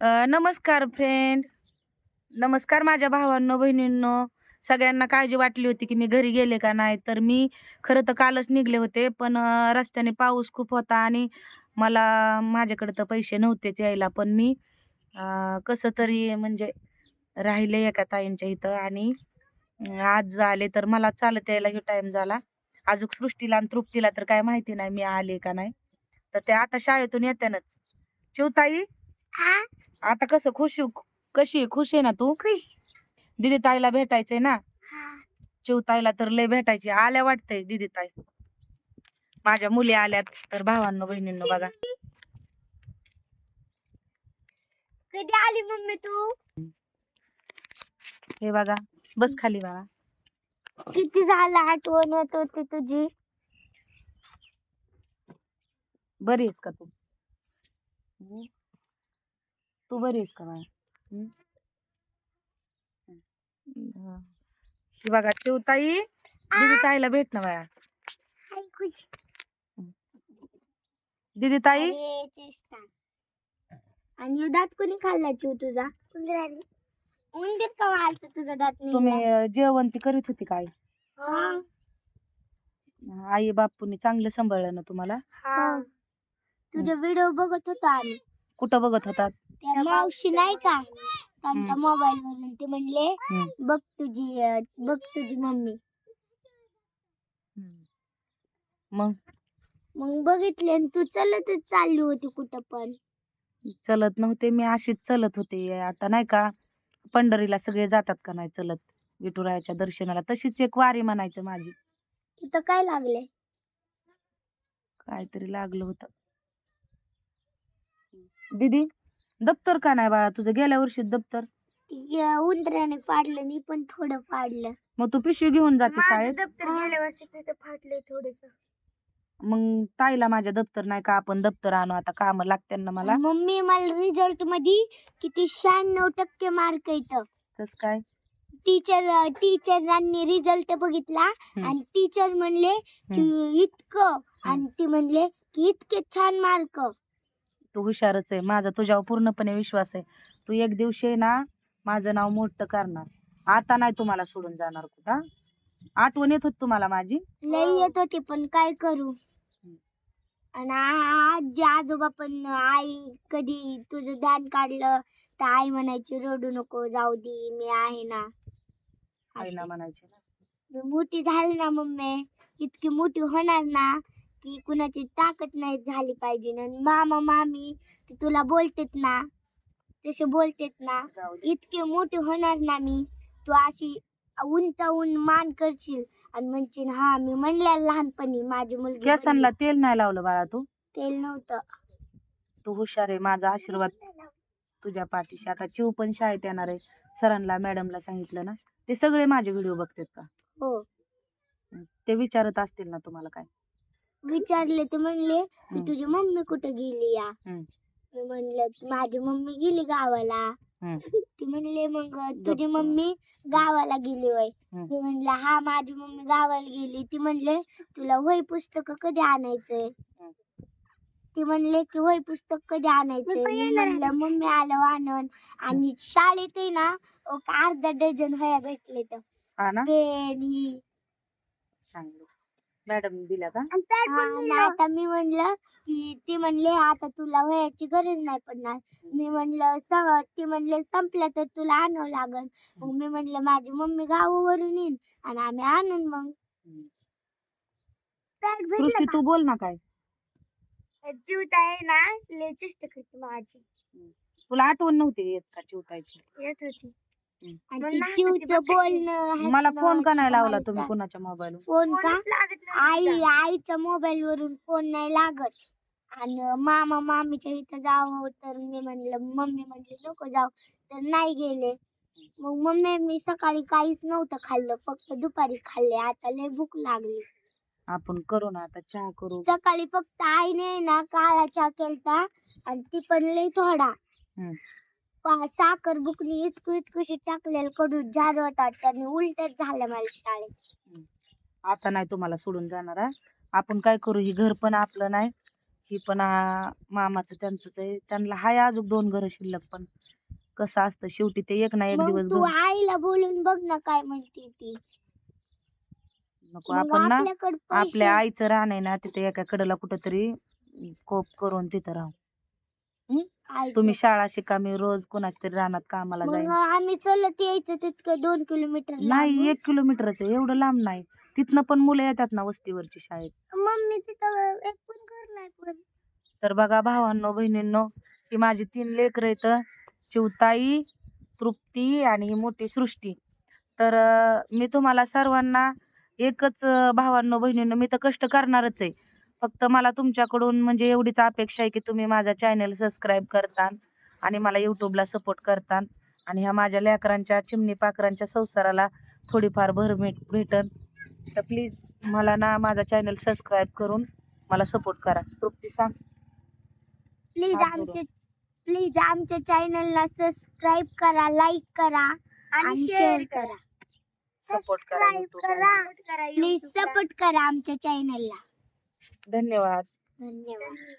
नमस्कार फ्रेंड नमस्कार माझ्या भावांनो बहिणींनो. सगळ्यांना काळजी वाटली होती की मी घरी गेले का नाही तर मी खरं तर कालच निघले होते पण रस्त्याने पाऊस खूप होता आणि मला माझ्याकडे तर पैसे नव्हतेच यायला पण मी कसं तरी म्हणजे राहिले एका ताईंच्या इथं आणि आज आले तर मला चालत यायला हे टाईम झाला. अजून सृष्टीला आणि तृप्तीला तर काय माहिती नाही मी आले का नाही. तर ते आता शाळेतून येत्यानच चिवताई? आता कसं खुश कशी आहे? खुश आहे ना तू? खुश. दिदी ताईला भेटायचंय ना? हा. चिवताईला तर लय भेटायची. आल्या वाटतंय दिदी ताई. माझ्या मुली आल्यात तर भावांनो बहिणींनो बघा. कधी आली मम्मी तू? हे बघा बस खाली बघा. किती झालं आठवण येत होती तुझी? बरी आहेस का तू? तू बरी आहेस का. ही बघा चिवताई दिदी ताईला भेट ना खुश दिदी ताई आणि दात कोणी खाल्ला चिव तुझा? उंदीर का तुझा दात तुम्ही जेवण ती करीत होती काय? हा. आई बापूंनी चांगलं सांभाळलं ना तुम्हाला? हा. तुझे व्हिडिओ बघत होतो आम्ही. कुठं बघत होतात? मावशी नाही का? त्यांच्या मोबाईल वरून ते म्हणले हम्म. बघ तुझी अं, बघ तुझी मम्मी. मग? मग बघितले आणि तू चलतच चालली होती कुठं पण. चलत नव्हते मी अशीच चलत होते. आता नाही का पंढरीला सगळे जातात का नाही चलत? विठुरायाच्या दर्शनाला. तशीच एक वारी म्हणायचं माझी. तिथं काय लागले? काहीतरी लागलं होतं. दीदी? दप्तर का नाही बाळा तुझं? गेल्या वर्षी दप्तर. उंदराने फाडलं मी पण थोडं फाडलं. मग तू पिशवी घेऊन जाते शाळेत? दप्तर गेल्या वर्षीच फाटलं थोडस. मग ताईला माझ्या दप्तर नाही का? आपण दप्तर आणू आता काम लागते ना मला. मम्मी मला रिझल्टमध्ये किती शहाण्णव टक्के मार्क येत कस काय? टीचर टीचरांनी रिझल्ट बघितला आणि टीचर म्हणले की इतकं आणि ती म्हणले की इतके छान मार्क तू हुशारच आहे. माझा तुझ्यावर पूर्णपणे विश्वास आहे. तू एक दिवशी ना माझं नाव मोठं करणार. आता नाही तुम्हाला सोडून जाणार कुठं आठवण येत होती तुम्हाला माझी? लई येत होती पण काय करू? आणि आजी आजोबा पण आई कधी तुझं ध्यान काढलं तर आई म्हणायची रडू नको जाऊ दे मी आहे ना. आई ना. म्हणायचे मोठी झाली ना मम्मी. इतकी मोठी होणार ना की कुणाची ताकद नाही झाली पाहिजे. आणि मामा मामी ते तुला बोलतेत ना तसे बोलतेत ना जाऊ दे. इतकी मोठी होणार ना मी तू अशी उंचावून मान करशील. आणि म्हणशील हा मी म्हणल्या लहानपणी माझी मुलगी केसांना बनली." तेल नाही लावलं बाळा तू. तेल नव्हतं. तू हुशार आहे माझा आशीर्वाद तुझ्या पाठीशी. आता चिव पण शाळेत येणार आहे. सरांना मॅडमला सांगितलं ना. ते सगळे माझे व्हिडिओ बघतात का? हो. ते विचारत असतील ना तुम्हाला काय? विचारले ते म्हणले की हम्म. तुझी मम्मी कुठे गेली या? हम्म. मी म्हणलं माझी मम्मी गेली गावाला. हम्म. ती म्हणले मग तुझी गप्प. मम्मी गावाला गेली होय. हम्म. मी म्हणलं हा माझी मम्मी गावाला गेली. ती म्हणले तुला वही पुस्तक कधी आणायचंय? ती म्हणले की वही पुस्तक कधी आणायचंय? मी म्हणलं मम्मी आलं आणन. आणि शाळेत आहे ना एक अर्धा डझन वह्या भेटले तर हा ना? पेन ही. चांगलं. मॅडम दिल्या का? हा, आता मी म्हणलं की ती म्हणले आता तुला वह्याची गरज नाही पडणार. मी म्हणलं स- ती म्हणले संपल्या तर तुला आणावं लागल मग मी म्हणलं माझी मम्मी गावावरून येईन आणि आम्ही आणून मग. सृष्टी तू बोल ना काय. जीवत आहे ना लय चेष्टा करते माझी. तुला आठवण नव्हती येत का चिवतायची येत होती. आणि बोलणं मला फोन का नाही लावला तुम्ही कुणाच्या मोबाईल फोन का? आई आईच्या मोबाईल वरून फोन नाही लागत. आणि मामा मामीच्या इथं जावं तर मी म्हणलं मम्मी म्हणली नको जाऊ. तर नाही गेले. मग मम्मी मी सकाळी काहीच नव्हतं खाल्लं फक्त दुपारी खाल्ले. आता लय भूक लागली. आपण करू ना आता चहा करू. सकाळी फक्त आईने ना काळा चहा केलता आणि ती पण लय थोडा. साखर बुकनी इतकू इतकुशी टाकलेलं कडून झाड होता त्याने उलटच झालं मला शाळेत. आता नाही तुम्हाला सोडून जाणार हा. आपण काय करू ही घर पण आपलं नाही ही पण आ, मामाचं त्यांचंच आहे. त्यांना हाय अजून दोन घर शिल्लक पण. कसं असतं शेवटी ते एक ना एक मग दिवस तू घर आईला बोलून बघ ना काय म्हणते ती. नको मग आपण ना आपल्याकडे आपल्या पैसे आईचं आहे ना तिथे एका कडेला कुठंतरी कोप करून तिथं राहू. तुम्ही शाळा शिका मी रोज कोणाच्या तरी रानात कामाला जाईन. आम्ही चलत यायचं तितकं दोन किलोमीटर नाही एक किलोमीटरच एवढं लांब नाही. तिथनं पण मुलं येतात ना वस्तीवरची शाळेत. मम्मी तिथं एक पण घर नाही पण. तर बघा भावांनो बहिणींनो ही माझी तीन लेकर आहेत. चिवताई तृप्ती आणि ही मोठी सृष्टी. तर अं, मी तुम्हाला सर्वांना एकच अं, भावांनो बहिणींनो मी तर कष्ट करणारच आहे. फक्त मला तुमच्याकडून म्हणजे एवढीच अपेक्षा आहे की तुम्ही माझा चॅनल सबस्क्राईब करता आणि मला यूट्यूबला सपोर्ट करता आणि ह्या माझ्या लेकरांच्या चिमणी पाखरांच्या संसाराला थोडीफार भर भेट भेटन. तर प्लीज मला ना माझा चॅनल सबस्क्राईब करून मला सपोर्ट करा. तृप्ती सांग. प्लीज. आमच्या प्लीज आमच्या चॅनलला सबस्क्राईब करा लाईक करा आणि शेअर करा. सपोर्ट करा ला. प्लीज सपोर्ट करा आमच्या चॅनलला धन्यवाद. धन्यवाद.